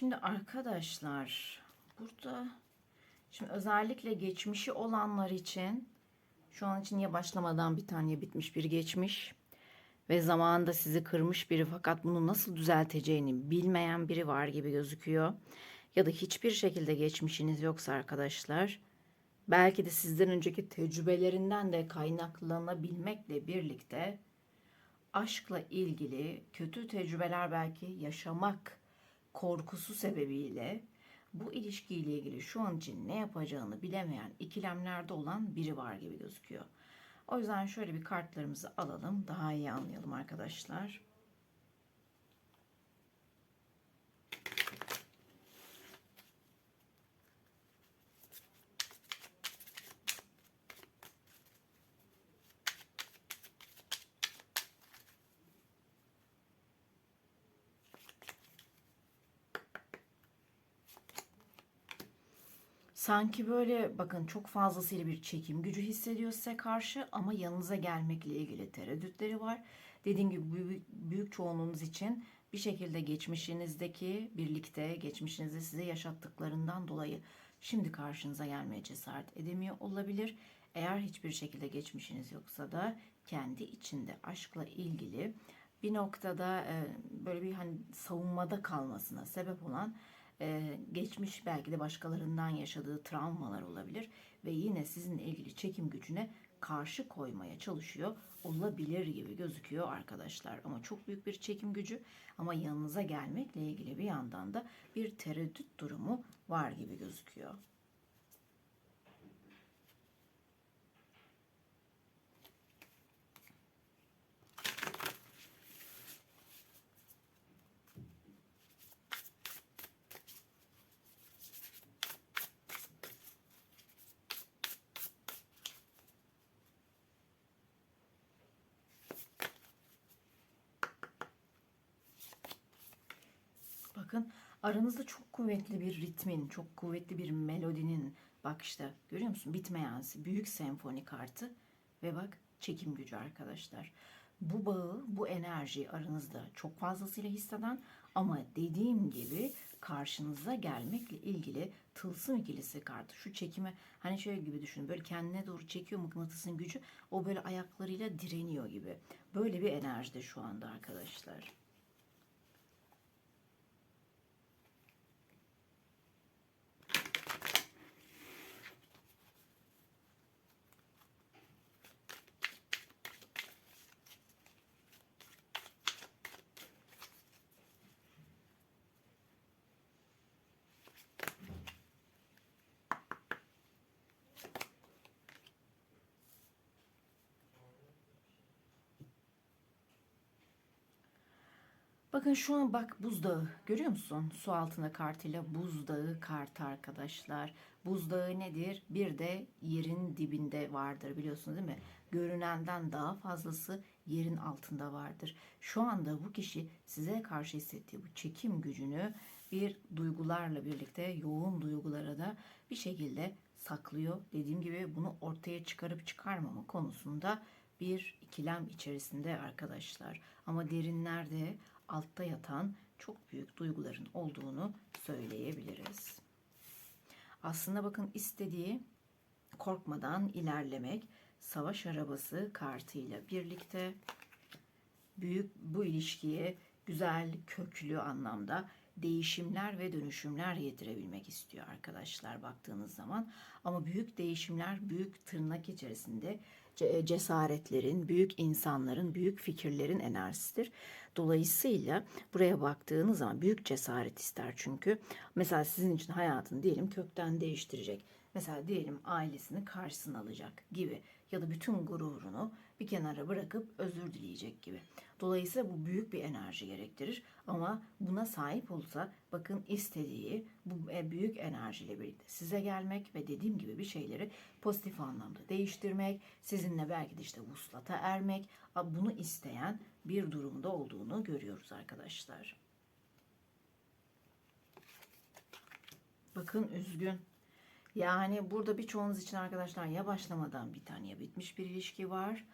Şimdi arkadaşlar burada şimdi özellikle geçmişi olanlar için şu an için ya başlamadan bir tane bitmiş biri geçmiş ve zamanında sizi kırmış biri fakat bunu nasıl düzelteceğini bilmeyen biri var gibi gözüküyor. Ya da hiçbir şekilde geçmişiniz yoksa arkadaşlar belki de sizden önceki tecrübelerinden de kaynaklanabilmekle birlikte aşkla ilgili kötü tecrübeler belki yaşamak korkusu sebebiyle bu ilişkiyle ilgili şu an için ne yapacağını bilemeyen ikilemlerde olan biri var gibi gözüküyor. O yüzden şöyle bir kartlarımızı alalım. Daha iyi anlayalım arkadaşlar. Sanki böyle bakın çok fazlasıyla bir çekim gücü hissediyor size karşı ama yanınıza gelmekle ilgili tereddütleri var. Dediğim gibi büyük, büyük çoğunluğunuz için bir şekilde geçmişinizdeki birlikte geçmişinizde size yaşattıklarından dolayı şimdi karşınıza gelmeye cesaret edemiyor olabilir. Eğer hiçbir şekilde geçmişiniz yoksa da kendi içinde aşkla ilgili bir noktada e, böyle bir hani savunmada kalmasına sebep olan e, geçmiş belki de başkalarından yaşadığı travmalar olabilir ve yine sizinle ilgili çekim gücüne karşı koymaya çalışıyor olabilir gibi gözüküyor arkadaşlar. Ama çok büyük bir çekim gücü ama yanınıza gelmekle ilgili bir yandan da bir tereddüt durumu var gibi gözüküyor. Bakın aranızda çok kuvvetli bir ritmin, çok kuvvetli bir melodinin bak işte görüyor musun? Bitmeyen büyük senfoni kartı ve bak çekim gücü arkadaşlar. Bu bağı, bu enerji aranızda çok fazlasıyla hisseden ama dediğim gibi karşınıza gelmekle ilgili tılsım ikilisi kartı. Şu çekimi hani şöyle gibi düşünün. Böyle kendine doğru çekiyor mıknatısın gücü. O böyle ayaklarıyla direniyor gibi. Böyle bir enerjide şu anda arkadaşlar. Bakın şu an bak buzdağı görüyor musun? Su altında kartıyla buzdağı kartı arkadaşlar. Buzdağı nedir? Bir de yerin dibinde vardır biliyorsunuz değil mi? Görünenden daha fazlası yerin altında vardır. Şu anda bu kişi size karşı hissettiği bu çekim gücünü bir duygularla birlikte yoğun duygulara da bir şekilde saklıyor. Dediğim gibi bunu ortaya çıkarıp çıkarmama konusunda bir ikilem içerisinde arkadaşlar. Ama derinlerde altta yatan çok büyük duyguların olduğunu söyleyebiliriz. Aslında bakın istediği korkmadan ilerlemek, savaş arabası kartıyla birlikte büyük bu ilişkiye güzel, köklü anlamda değişimler ve dönüşümler getirebilmek istiyor arkadaşlar baktığınız zaman. Ama büyük değişimler büyük tırnak içerisinde ce- cesaretlerin, büyük insanların, büyük fikirlerin enerjisidir. Dolayısıyla buraya baktığınız zaman büyük cesaret ister çünkü. Mesela sizin için hayatını diyelim kökten değiştirecek. Mesela diyelim ailesini karşısına alacak gibi ya da bütün gururunu bir kenara bırakıp özür dileyecek gibi. Dolayısıyla bu büyük bir enerji gerektirir ama buna sahip olsa bakın istediği bu e, büyük enerjiyle birlikte size gelmek ve dediğim gibi bir şeyleri pozitif anlamda değiştirmek, sizinle belki de işte vuslata ermek, bunu isteyen bir durumda olduğunu görüyoruz arkadaşlar. Bakın üzgün. Yani burada birçoğunuz için arkadaşlar ya başlamadan bir tane ya bitmiş bir ilişki var.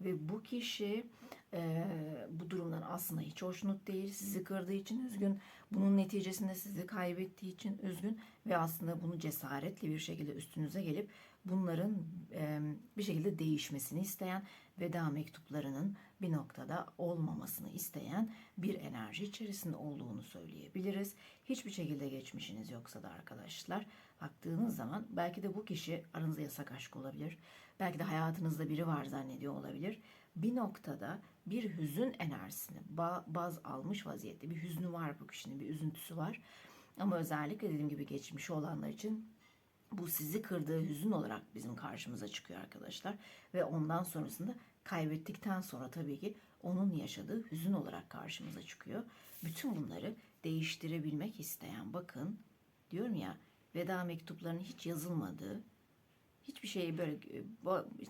Ve bu kişi e, bu durumdan aslında hiç hoşnut değil. Sizi kırdığı için üzgün. Bunun neticesinde sizi kaybettiği için üzgün. Ve aslında bunu cesaretli bir şekilde üstünüze gelip bunların e, bir şekilde değişmesini isteyen veda mektuplarının bir noktada olmamasını isteyen bir enerji içerisinde olduğunu söyleyebiliriz. Hiçbir şekilde geçmişiniz yoksa da arkadaşlar baktığınız zaman belki de bu kişi aranızda yasak aşk olabilir. Belki de hayatınızda biri var zannediyor olabilir. Bir noktada bir hüzün enerjisini baz almış vaziyette bir hüznü var bu kişinin bir üzüntüsü var. Ama özellikle dediğim gibi geçmişi olanlar için bu sizi kırdığı hüzün olarak bizim karşımıza çıkıyor arkadaşlar. Ve ondan sonrasında kaybettikten sonra tabii ki onun yaşadığı hüzün olarak karşımıza çıkıyor. Bütün bunları değiştirebilmek isteyen bakın diyorum ya veda mektuplarının hiç yazılmadığı hiçbir şeyi böyle e,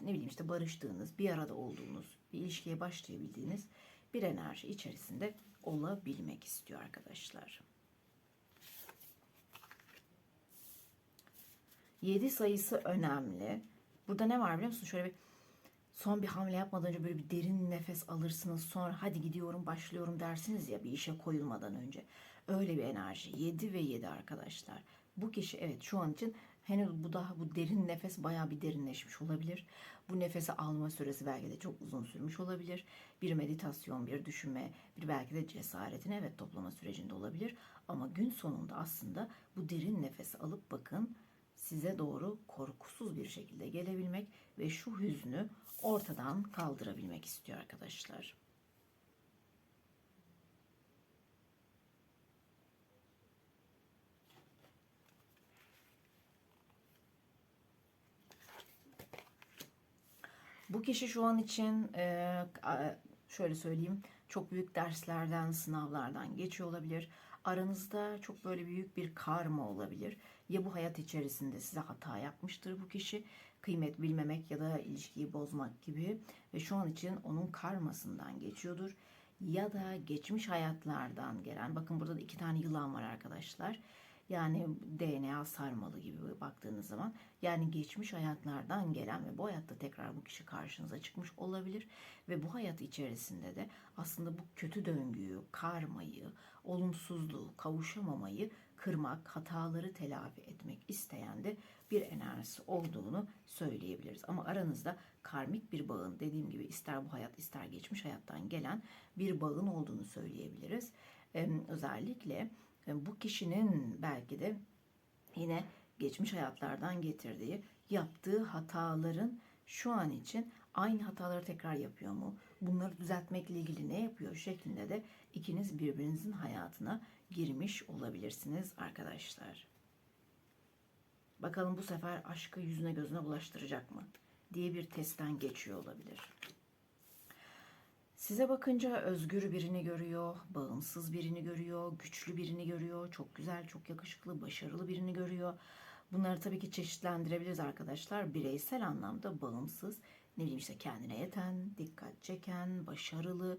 ne bileyim işte barıştığınız, bir arada olduğunuz, bir ilişkiye başlayabildiğiniz bir enerji içerisinde olabilmek istiyor arkadaşlar. 7 sayısı önemli. Burada ne var biliyor musun? Şöyle bir son bir hamle yapmadan önce böyle bir derin nefes alırsınız. Sonra hadi gidiyorum başlıyorum dersiniz ya bir işe koyulmadan önce. Öyle bir enerji. 7 ve 7 arkadaşlar. Bu kişi evet şu an için henüz bu daha bu derin nefes bayağı bir derinleşmiş olabilir. Bu nefesi alma süresi belki de çok uzun sürmüş olabilir. Bir meditasyon, bir düşünme, bir belki de cesaretin evet toplama sürecinde olabilir. Ama gün sonunda aslında bu derin nefesi alıp bakın size doğru korkusuz bir şekilde gelebilmek ve şu hüznü ortadan kaldırabilmek istiyor arkadaşlar. Bu kişi şu an için e, şöyle söyleyeyim çok büyük derslerden, sınavlardan geçiyor olabilir. Aranızda çok böyle büyük bir karma olabilir. Ya bu hayat içerisinde size hata yapmıştır bu kişi. Kıymet bilmemek ya da ilişkiyi bozmak gibi. Ve şu an için onun karmasından geçiyordur. Ya da geçmiş hayatlardan gelen, bakın burada da iki tane yılan var arkadaşlar yani DNA sarmalı gibi baktığınız zaman yani geçmiş hayatlardan gelen ve bu hayatta tekrar bu kişi karşınıza çıkmış olabilir ve bu hayat içerisinde de aslında bu kötü döngüyü, karmayı, olumsuzluğu, kavuşamamayı kırmak, hataları telafi etmek isteyen de bir enerjisi olduğunu söyleyebiliriz. Ama aranızda karmik bir bağın dediğim gibi ister bu hayat ister geçmiş hayattan gelen bir bağın olduğunu söyleyebiliriz. Ee, özellikle bu kişinin belki de yine geçmiş hayatlardan getirdiği yaptığı hataların şu an için aynı hataları tekrar yapıyor mu? Bunları düzeltmekle ilgili ne yapıyor şeklinde de ikiniz birbirinizin hayatına girmiş olabilirsiniz arkadaşlar. Bakalım bu sefer aşkı yüzüne gözüne bulaştıracak mı diye bir testten geçiyor olabilir. Size bakınca özgür birini görüyor, bağımsız birini görüyor, güçlü birini görüyor, çok güzel, çok yakışıklı, başarılı birini görüyor. Bunları tabii ki çeşitlendirebiliriz arkadaşlar. Bireysel anlamda bağımsız, ne bileyim işte kendine yeten, dikkat çeken, başarılı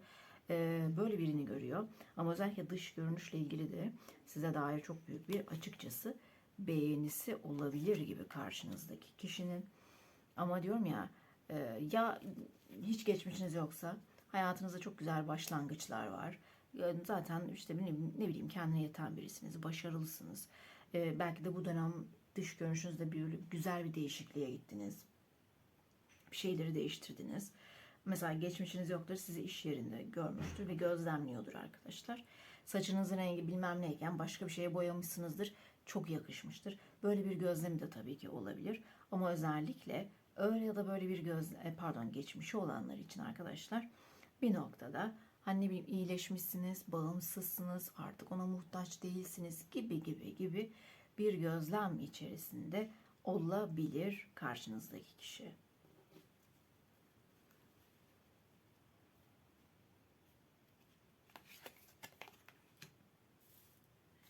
e, böyle birini görüyor. Ama özellikle dış görünüşle ilgili de size dair çok büyük bir açıkçası beğenisi olabilir gibi karşınızdaki kişinin. Ama diyorum ya e, ya hiç geçmişiniz yoksa Hayatınızda çok güzel başlangıçlar var. Zaten işte ne, ne bileyim kendine yeten birisiniz, başarılısınız. Ee, belki de bu dönem dış görünüşünüzde bir güzel bir değişikliğe gittiniz. Bir şeyleri değiştirdiniz. Mesela geçmişiniz yoktur sizi iş yerinde görmüştür ve gözlemliyordur arkadaşlar. Saçınızın rengi bilmem neyken başka bir şeye boyamışsınızdır. Çok yakışmıştır. Böyle bir gözlemi de tabii ki olabilir. Ama özellikle öyle ya da böyle bir göz e, pardon geçmişi olanlar için arkadaşlar bir noktada hani bileyim iyileşmişsiniz, bağımsızsınız, artık ona muhtaç değilsiniz gibi gibi gibi bir gözlem içerisinde olabilir karşınızdaki kişi.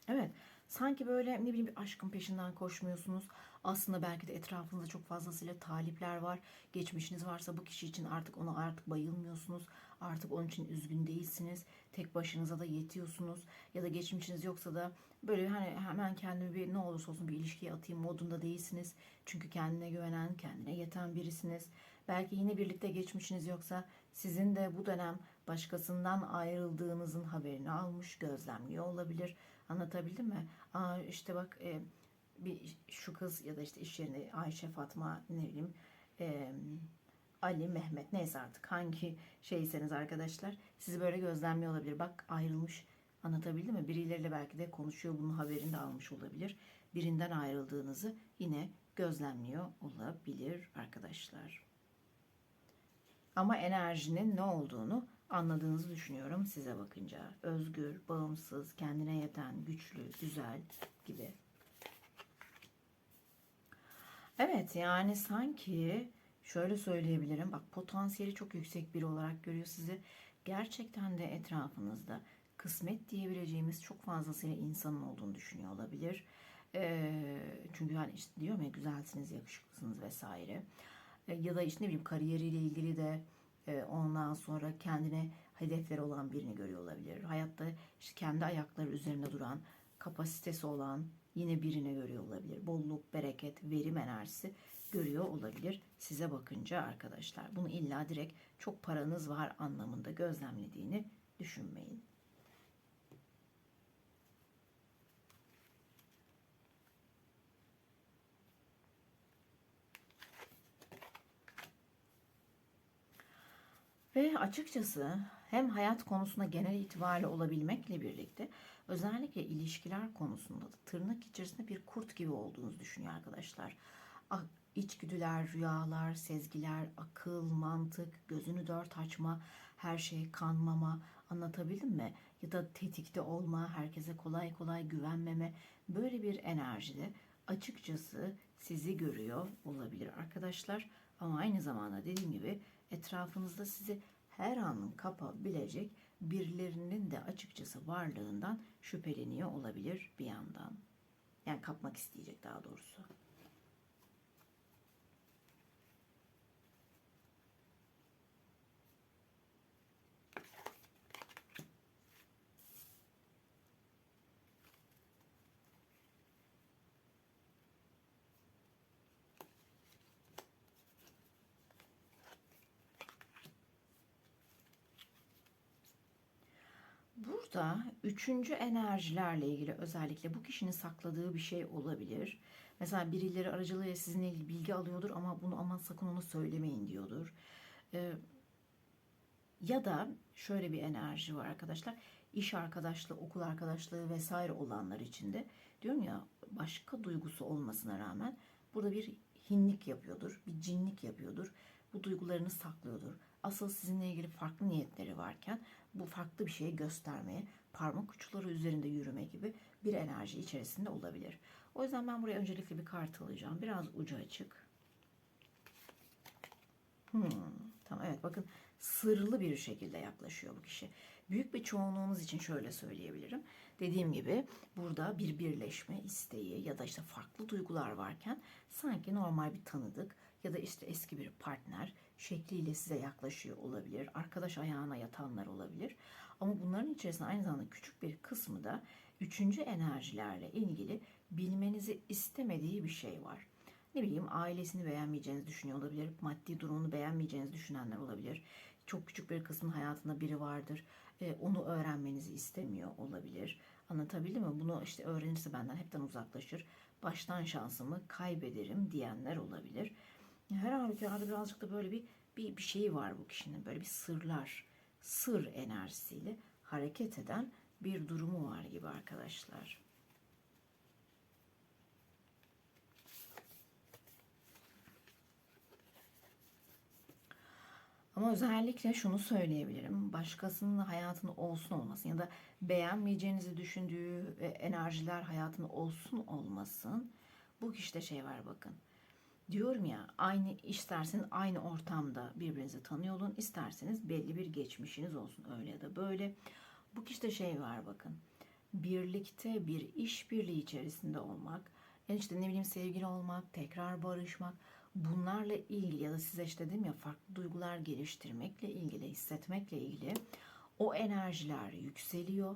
Evet. Sanki böyle ne bileyim bir aşkın peşinden koşmuyorsunuz. Aslında belki de etrafınızda çok fazlasıyla talipler var. Geçmişiniz varsa bu kişi için artık ona artık bayılmıyorsunuz. Artık onun için üzgün değilsiniz. Tek başınıza da yetiyorsunuz. Ya da geçmişiniz yoksa da böyle hani hemen kendimi bir ne olursa olsun bir ilişkiye atayım modunda değilsiniz. Çünkü kendine güvenen, kendine yeten birisiniz. Belki yine birlikte geçmişiniz yoksa sizin de bu dönem başkasından ayrıldığınızın haberini almış, gözlemliyor olabilir. Anlatabildim mi? Aa işte bak e, bir şu kız ya da işte iş yerinde Ayşe, Fatma ne bileyim e, Ali, Mehmet neyse artık hangi şeyseniz arkadaşlar sizi böyle gözlemliyor olabilir. Bak ayrılmış anlatabildim mi? Birileriyle belki de konuşuyor bunun haberini de almış olabilir. Birinden ayrıldığınızı yine gözlemliyor olabilir arkadaşlar. Ama enerjinin ne olduğunu anladığınızı düşünüyorum size bakınca. Özgür, bağımsız, kendine yeten, güçlü, güzel gibi. Evet yani sanki şöyle söyleyebilirim. Bak potansiyeli çok yüksek biri olarak görüyor sizi. Gerçekten de etrafınızda kısmet diyebileceğimiz çok fazlasıyla insanın olduğunu düşünüyor olabilir. Ee, çünkü hani işte diyor ya güzelsiniz, yakışıklısınız vesaire. Ee, ya da işte ne bileyim kariyeriyle ilgili de e, ondan sonra kendine hedefleri olan birini görüyor olabilir. Hayatta işte kendi ayakları üzerinde duran, kapasitesi olan yine birini görüyor olabilir. Bolluk, bereket, verim enerjisi görüyor olabilir size bakınca arkadaşlar. Bunu illa direkt çok paranız var anlamında gözlemlediğini düşünmeyin. Ve açıkçası hem hayat konusunda genel itibariyle olabilmekle birlikte özellikle ilişkiler konusunda da tırnak içerisinde bir kurt gibi olduğunuzu düşünüyor arkadaşlar. İçgüdüler, rüyalar, sezgiler, akıl, mantık, gözünü dört açma, her şey kanmama anlatabildim mi? Ya da tetikte olma, herkese kolay kolay güvenmeme böyle bir enerjide açıkçası sizi görüyor olabilir arkadaşlar. Ama aynı zamanda dediğim gibi etrafınızda sizi her an kapabilecek birilerinin de açıkçası varlığından şüpheleniyor olabilir bir yandan. Yani kapmak isteyecek daha doğrusu. Burada üçüncü enerjilerle ilgili özellikle bu kişinin sakladığı bir şey olabilir. Mesela birileri aracılığıyla sizinle ilgili bilgi alıyordur ama bunu aman sakın onu söylemeyin diyordur. Ee, ya da şöyle bir enerji var arkadaşlar. İş arkadaşlığı, okul arkadaşlığı vesaire olanlar için de diyorum ya başka duygusu olmasına rağmen burada bir hinlik yapıyordur, bir cinlik yapıyordur. Bu duygularını saklıyordur. Asıl sizinle ilgili farklı niyetleri varken bu farklı bir şeyi göstermeye, parmak uçları üzerinde yürüme gibi bir enerji içerisinde olabilir. O yüzden ben buraya öncelikle bir kart alacağım. Biraz ucu açık. Hmm, tamam evet bakın sırlı bir şekilde yaklaşıyor bu kişi. Büyük bir çoğunluğunuz için şöyle söyleyebilirim. Dediğim gibi burada bir birleşme isteği ya da işte farklı duygular varken sanki normal bir tanıdık ya da işte eski bir partner şekliyle size yaklaşıyor olabilir. Arkadaş ayağına yatanlar olabilir. Ama bunların içerisinde aynı zamanda küçük bir kısmı da üçüncü enerjilerle ilgili bilmenizi istemediği bir şey var. Ne bileyim ailesini beğenmeyeceğinizi düşünüyor olabilir. Maddi durumunu beğenmeyeceğinizi düşünenler olabilir. Çok küçük bir kısmın hayatında biri vardır. E, onu öğrenmenizi istemiyor olabilir. Anlatabildim mi? Bunu işte öğrenirse benden hepten uzaklaşır. Baştan şansımı kaybederim diyenler olabilir. Her halükarda birazcık da böyle bir, bir bir şey var bu kişinin. Böyle bir sırlar, sır enerjisiyle hareket eden bir durumu var gibi arkadaşlar. Ama özellikle şunu söyleyebilirim. Başkasının hayatının olsun olmasın ya da beğenmeyeceğinizi düşündüğü e, enerjiler hayatında olsun olmasın. Bu kişide şey var bakın. Diyorum ya aynı isterseniz aynı ortamda birbirinizi tanıyor olun. isterseniz belli bir geçmişiniz olsun öyle ya da böyle. Bu kişide şey var bakın. Birlikte bir işbirliği içerisinde olmak. Yani işte ne bileyim sevgili olmak, tekrar barışmak. Bunlarla ilgili ya da size işte dedim ya farklı duygular geliştirmekle ilgili, hissetmekle ilgili o enerjiler yükseliyor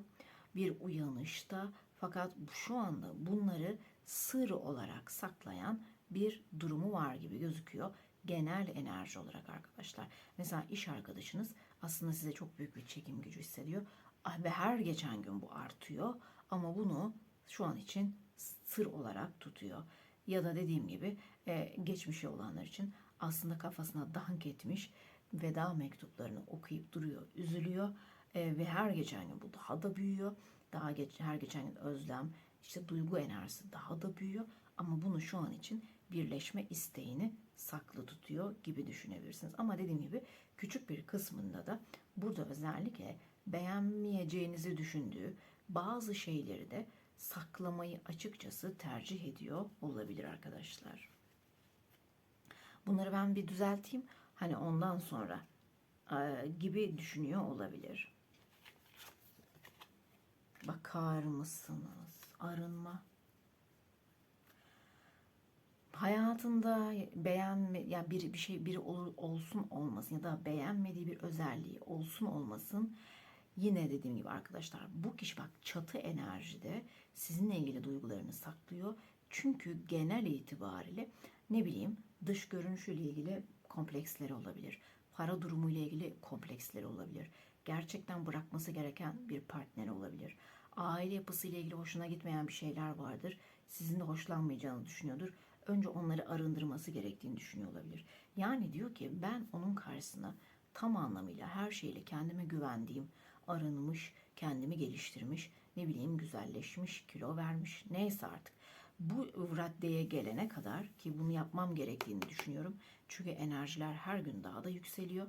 bir uyanışta fakat şu anda bunları sır olarak saklayan bir durumu var gibi gözüküyor. Genel enerji olarak arkadaşlar. Mesela iş arkadaşınız aslında size çok büyük bir çekim gücü hissediyor. Ah, Ve her geçen gün bu artıyor. Ama bunu şu an için sır olarak tutuyor. Ya da dediğim gibi e, geçmişi olanlar için aslında kafasına dank etmiş veda mektuplarını okuyup duruyor, üzülüyor E, ve her geçen gün bu daha da büyüyor. Daha geç, her geçen gün özlem, işte duygu enerjisi daha da büyüyor. Ama bunu şu an için birleşme isteğini saklı tutuyor gibi düşünebilirsiniz. Ama dediğim gibi küçük bir kısmında da burada özellikle beğenmeyeceğinizi düşündüğü bazı şeyleri de saklamayı açıkçası tercih ediyor olabilir arkadaşlar. Bunları ben bir düzelteyim. Hani ondan sonra e, gibi düşünüyor olabilir. Bakar mısınız? Arınma. Hayatında beğenme ya yani bir bir şey biri olur olsun olmasın ya da beğenmediği bir özelliği olsun olmasın Yine dediğim gibi arkadaşlar bu kişi bak çatı enerjide sizinle ilgili duygularını saklıyor. Çünkü genel itibariyle ne bileyim dış görünüşüyle ilgili kompleksleri olabilir. Para durumu ile ilgili kompleksleri olabilir. Gerçekten bırakması gereken bir partner olabilir. Aile yapısı ile ilgili hoşuna gitmeyen bir şeyler vardır. Sizin de hoşlanmayacağını düşünüyordur. Önce onları arındırması gerektiğini düşünüyor olabilir. Yani diyor ki ben onun karşısına tam anlamıyla her şeyle kendime güvendiğim, arınmış, kendimi geliştirmiş, ne bileyim güzelleşmiş, kilo vermiş, neyse artık. Bu raddeye gelene kadar ki bunu yapmam gerektiğini düşünüyorum. Çünkü enerjiler her gün daha da yükseliyor.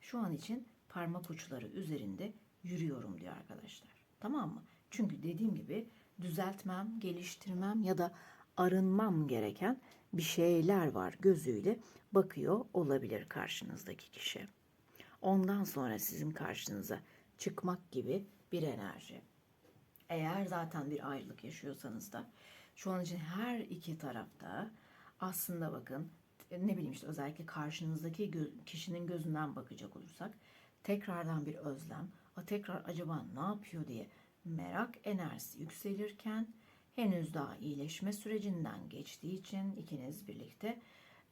Şu an için parmak uçları üzerinde yürüyorum diyor arkadaşlar. Tamam mı? Çünkü dediğim gibi düzeltmem, geliştirmem ya da arınmam gereken bir şeyler var gözüyle bakıyor olabilir karşınızdaki kişi. Ondan sonra sizin karşınıza çıkmak gibi bir enerji. Eğer zaten bir ayrılık yaşıyorsanız da şu an için her iki tarafta aslında bakın ne bileyim işte özellikle karşınızdaki kişinin gözünden bakacak olursak tekrardan bir özlem, a tekrar acaba ne yapıyor diye merak enerjisi yükselirken henüz daha iyileşme sürecinden geçtiği için ikiniz birlikte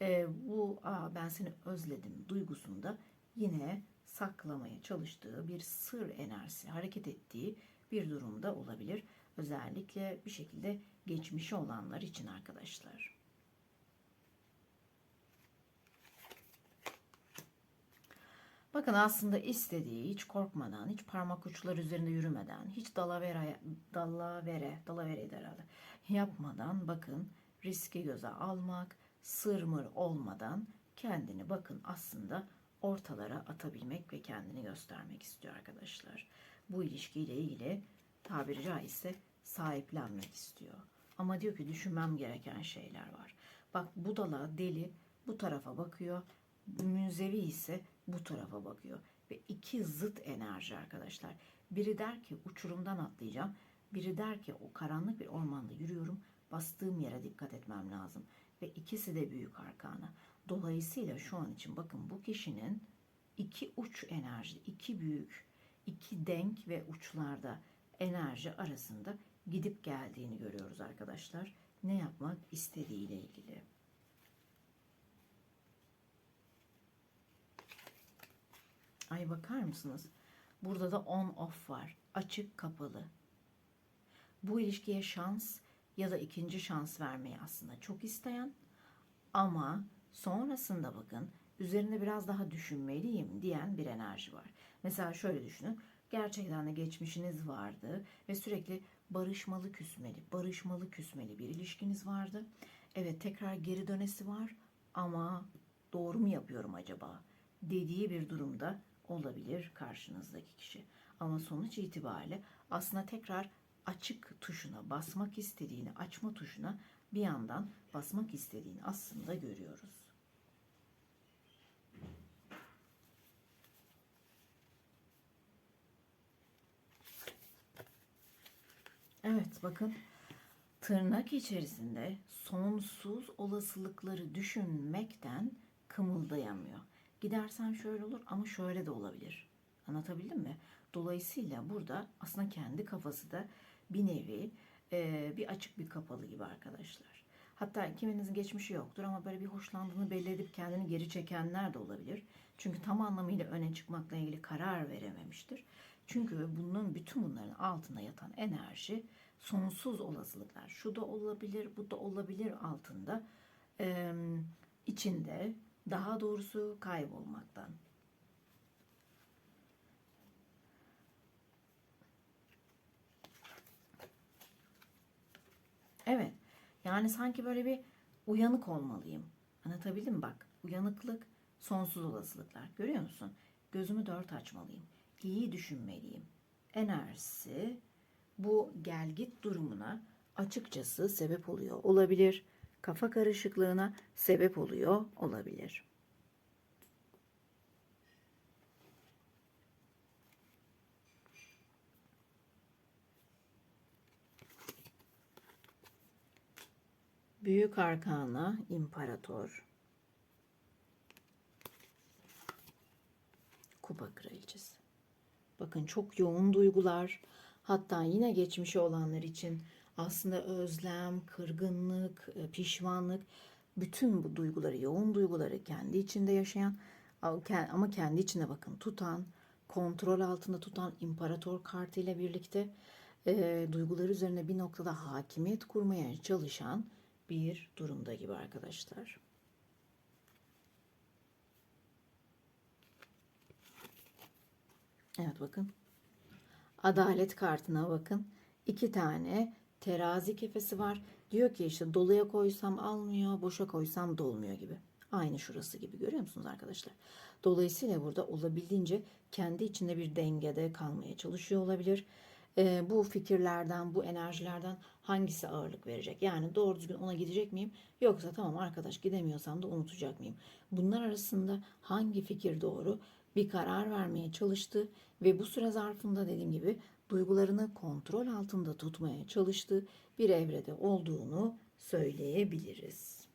e, bu Aa, ben seni özledim duygusunda yine saklamaya çalıştığı bir sır enerjisi hareket ettiği bir durumda olabilir. Özellikle bir şekilde geçmişi olanlar için arkadaşlar. Bakın aslında istediği hiç korkmadan, hiç parmak uçları üzerinde yürümeden, hiç dalavere, dalavere, dalavere herhalde yapmadan bakın riski göze almak, sırmır olmadan kendini bakın aslında ortalara atabilmek ve kendini göstermek istiyor arkadaşlar. Bu ilişkiyle ilgili tabiri caizse sahiplenmek istiyor. Ama diyor ki düşünmem gereken şeyler var. Bak budala deli bu tarafa bakıyor. Münzevi ise bu tarafa bakıyor. Ve iki zıt enerji arkadaşlar. Biri der ki uçurumdan atlayacağım. Biri der ki o karanlık bir ormanda yürüyorum. Bastığım yere dikkat etmem lazım. Ve ikisi de büyük arkana. Dolayısıyla şu an için bakın bu kişinin iki uç enerji, iki büyük, iki denk ve uçlarda enerji arasında gidip geldiğini görüyoruz arkadaşlar. Ne yapmak istediğiyle ilgili. Ay bakar mısınız? Burada da on off var. Açık kapalı. Bu ilişkiye şans ya da ikinci şans vermeyi aslında çok isteyen ama sonrasında bakın üzerinde biraz daha düşünmeliyim diyen bir enerji var. Mesela şöyle düşünün. Gerçekten de geçmişiniz vardı ve sürekli barışmalı küsmeli, barışmalı küsmeli bir ilişkiniz vardı. Evet tekrar geri dönesi var ama doğru mu yapıyorum acaba dediği bir durumda olabilir karşınızdaki kişi. Ama sonuç itibariyle aslında tekrar açık tuşuna basmak istediğini, açma tuşuna bir yandan basmak istediğini aslında görüyoruz. Evet bakın tırnak içerisinde sonsuz olasılıkları düşünmekten kımıldayamıyor. Gidersen şöyle olur ama şöyle de olabilir. Anlatabildim mi? Dolayısıyla burada aslında kendi kafası da bir nevi e, bir açık bir kapalı gibi arkadaşlar. Hatta kiminizin geçmişi yoktur ama böyle bir hoşlandığını belli edip kendini geri çekenler de olabilir. Çünkü tam anlamıyla öne çıkmakla ilgili karar verememiştir. Çünkü bunun bütün bunların altında yatan enerji sonsuz olasılıklar. Şu da olabilir, bu da olabilir altında e, içinde daha doğrusu kaybolmaktan. Evet. Yani sanki böyle bir uyanık olmalıyım. Anlatabildim mi? Bak uyanıklık sonsuz olasılıklar. Görüyor musun? Gözümü dört açmalıyım. İyi düşünmeliyim. Enerjisi bu gelgit durumuna açıkçası sebep oluyor olabilir. Kafa karışıklığına sebep oluyor olabilir. Büyük Arkana İmparator Kupa Kraliçesi. Bakın çok yoğun duygular. Hatta yine geçmişi olanlar için aslında özlem, kırgınlık, e, pişmanlık bütün bu duyguları, yoğun duyguları kendi içinde yaşayan ama kendi içine bakın tutan, kontrol altında tutan imparator kartı ile birlikte e, duyguları üzerine bir noktada hakimiyet kurmaya çalışan bir durumda gibi arkadaşlar. Evet bakın. Adalet kartına bakın. İki tane terazi kefesi var. Diyor ki işte doluya koysam almıyor, boşa koysam dolmuyor gibi. Aynı şurası gibi görüyor musunuz arkadaşlar? Dolayısıyla burada olabildiğince kendi içinde bir dengede kalmaya çalışıyor olabilir. Ee, bu fikirlerden, bu enerjilerden hangisi ağırlık verecek? Yani doğru düzgün ona gidecek miyim? Yoksa tamam arkadaş gidemiyorsam da unutacak mıyım? Bunlar arasında hangi fikir doğru? Bir karar vermeye çalıştı ve bu süre zarfında dediğim gibi duygularını kontrol altında tutmaya çalıştığı bir evrede olduğunu söyleyebiliriz.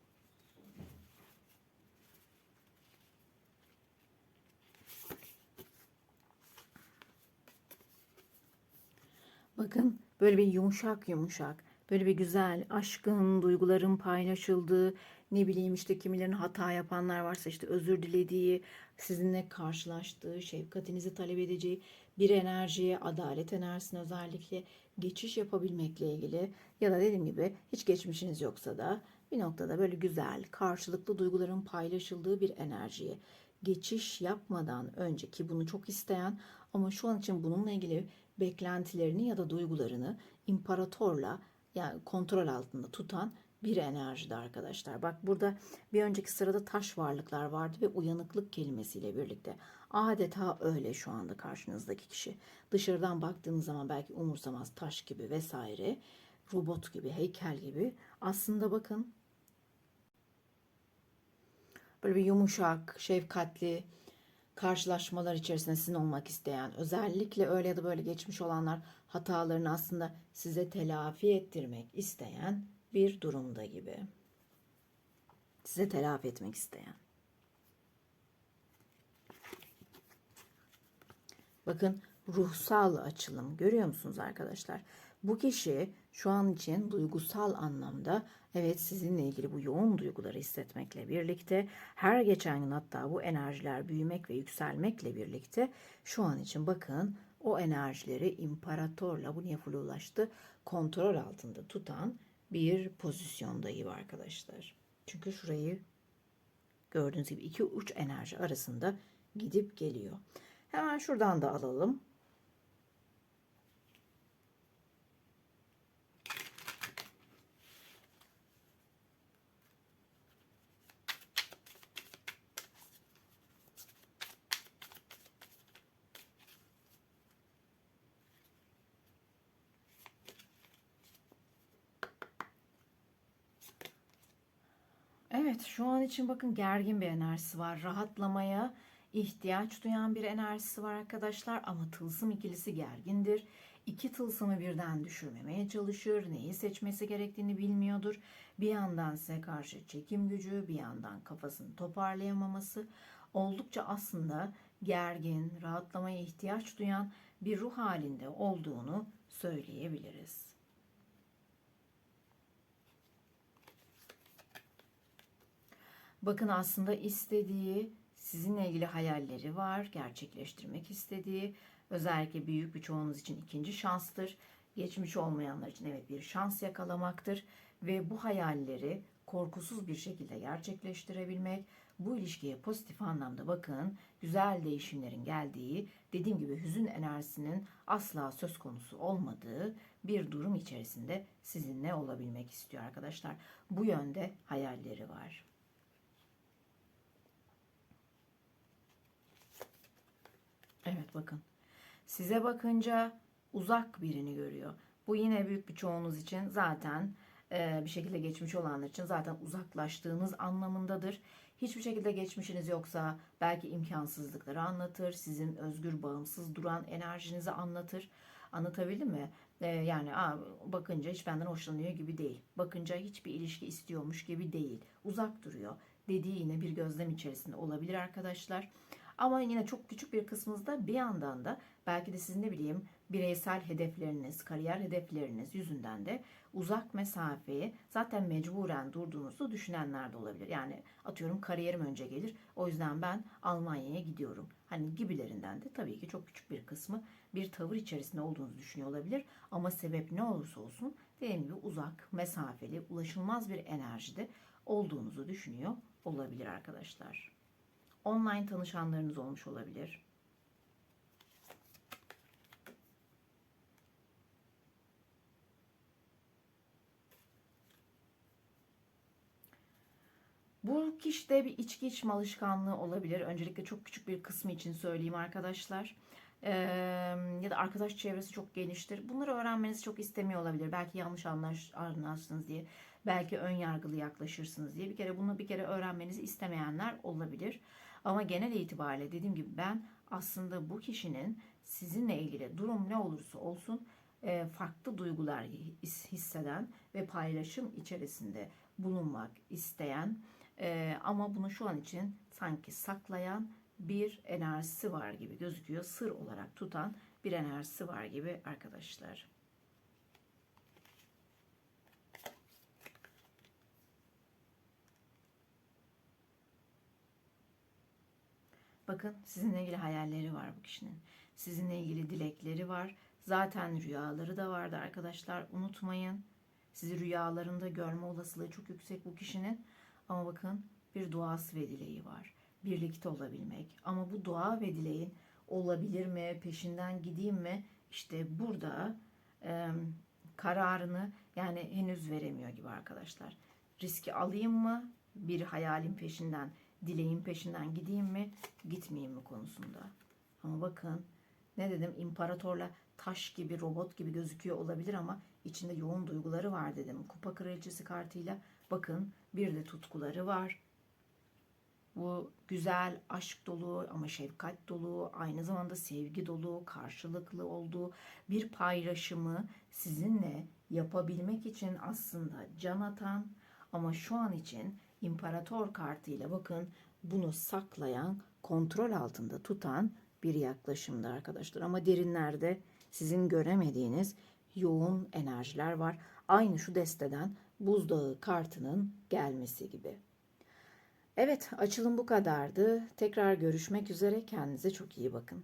Bakın böyle bir yumuşak yumuşak, böyle bir güzel aşkın, duyguların paylaşıldığı, ne bileyim işte kimilerin hata yapanlar varsa işte özür dilediği, sizinle karşılaştığı, şefkatinizi talep edeceği bir enerjiye, adalet enerjisine özellikle geçiş yapabilmekle ilgili ya da dediğim gibi hiç geçmişiniz yoksa da bir noktada böyle güzel, karşılıklı duyguların paylaşıldığı bir enerjiye geçiş yapmadan önceki bunu çok isteyen ama şu an için bununla ilgili beklentilerini ya da duygularını imparatorla yani kontrol altında tutan bir enerjide arkadaşlar. Bak burada bir önceki sırada taş varlıklar vardı ve uyanıklık kelimesiyle birlikte. Adeta öyle şu anda karşınızdaki kişi. Dışarıdan baktığınız zaman belki umursamaz taş gibi vesaire, robot gibi, heykel gibi. Aslında bakın böyle bir yumuşak, şefkatli karşılaşmalar içerisinde sizin olmak isteyen, özellikle öyle ya da böyle geçmiş olanlar hatalarını aslında size telafi ettirmek isteyen bir durumda gibi. Size telafi etmek isteyen. Bakın ruhsal açılım görüyor musunuz arkadaşlar? Bu kişi şu an için duygusal anlamda evet sizinle ilgili bu yoğun duyguları hissetmekle birlikte her geçen gün hatta bu enerjiler büyümek ve yükselmekle birlikte şu an için bakın o enerjileri imparatorla bu niye ulaştı kontrol altında tutan bir pozisyondayım arkadaşlar. Çünkü şurayı Gördüğünüz gibi iki uç enerji arasında gidip geliyor. Hemen şuradan da alalım. Evet, şu an için bakın gergin bir enerjisi var. Rahatlamaya ihtiyaç duyan bir enerjisi var arkadaşlar ama tılsım ikilisi gergindir. İki tılsımı birden düşürmemeye çalışır. Neyi seçmesi gerektiğini bilmiyordur. Bir yandan size karşı çekim gücü, bir yandan kafasını toparlayamaması. Oldukça aslında gergin, rahatlamaya ihtiyaç duyan bir ruh halinde olduğunu söyleyebiliriz. Bakın aslında istediği sizinle ilgili hayalleri var, gerçekleştirmek istediği. Özellikle büyük bir çoğunuz için ikinci şanstır. Geçmiş olmayanlar için evet bir şans yakalamaktır ve bu hayalleri korkusuz bir şekilde gerçekleştirebilmek, bu ilişkiye pozitif anlamda bakın güzel değişimlerin geldiği, dediğim gibi hüzün enerjisinin asla söz konusu olmadığı bir durum içerisinde sizinle olabilmek istiyor arkadaşlar. Bu yönde hayalleri var. Evet bakın. Size bakınca uzak birini görüyor. Bu yine büyük bir çoğunuz için zaten e, bir şekilde geçmiş olanlar için zaten uzaklaştığınız anlamındadır. Hiçbir şekilde geçmişiniz yoksa belki imkansızlıkları anlatır. Sizin özgür, bağımsız duran enerjinizi anlatır. Anlatabildim mi? E, yani bakınca hiç benden hoşlanıyor gibi değil. Bakınca hiçbir ilişki istiyormuş gibi değil. Uzak duruyor. Dediği yine bir gözlem içerisinde olabilir arkadaşlar. Ama yine çok küçük bir kısmınızda bir yandan da belki de sizin ne bileyim bireysel hedefleriniz, kariyer hedefleriniz yüzünden de uzak mesafeyi zaten mecburen durduğunuzu düşünenler de olabilir. Yani atıyorum kariyerim önce gelir. O yüzden ben Almanya'ya gidiyorum. Hani gibilerinden de tabii ki çok küçük bir kısmı bir tavır içerisinde olduğunuzu düşünüyor olabilir. Ama sebep ne olursa olsun dediğim gibi uzak, mesafeli, ulaşılmaz bir enerjide olduğunuzu düşünüyor olabilir arkadaşlar online tanışanlarınız olmuş olabilir. Bu kişide bir içki içme alışkanlığı olabilir. Öncelikle çok küçük bir kısmı için söyleyeyim arkadaşlar. Ee, ya da arkadaş çevresi çok geniştir. Bunları öğrenmenizi çok istemiyor olabilir. Belki yanlış anlaş, anlarsınız diye. Belki ön yargılı yaklaşırsınız diye. Bir kere bunu bir kere öğrenmenizi istemeyenler olabilir. Ama genel itibariyle dediğim gibi ben aslında bu kişinin sizinle ilgili durum ne olursa olsun e, farklı duygular hisseden ve paylaşım içerisinde bulunmak isteyen e, ama bunu şu an için sanki saklayan bir enerjisi var gibi gözüküyor. Sır olarak tutan bir enerjisi var gibi arkadaşlar. Bakın sizinle ilgili hayalleri var bu kişinin. Sizinle ilgili dilekleri var. Zaten rüyaları da vardı arkadaşlar. Unutmayın. Sizi rüyalarında görme olasılığı çok yüksek bu kişinin. Ama bakın bir duası ve dileği var. Birlikte olabilmek. Ama bu dua ve dileğin olabilir mi, peşinden gideyim mi? İşte burada e, kararını yani henüz veremiyor gibi arkadaşlar. Riski alayım mı? Bir hayalin peşinden dileğin peşinden gideyim mi, gitmeyeyim mi konusunda. Ama bakın ne dedim imparatorla taş gibi, robot gibi gözüküyor olabilir ama içinde yoğun duyguları var dedim. Kupa kraliçesi kartıyla bakın bir de tutkuları var. Bu güzel, aşk dolu ama şefkat dolu, aynı zamanda sevgi dolu, karşılıklı olduğu bir paylaşımı sizinle yapabilmek için aslında can atan ama şu an için imparator kartıyla bakın bunu saklayan, kontrol altında tutan bir yaklaşımda arkadaşlar. Ama derinlerde sizin göremediğiniz yoğun enerjiler var. Aynı şu desteden buzdağı kartının gelmesi gibi. Evet açılım bu kadardı. Tekrar görüşmek üzere. Kendinize çok iyi bakın.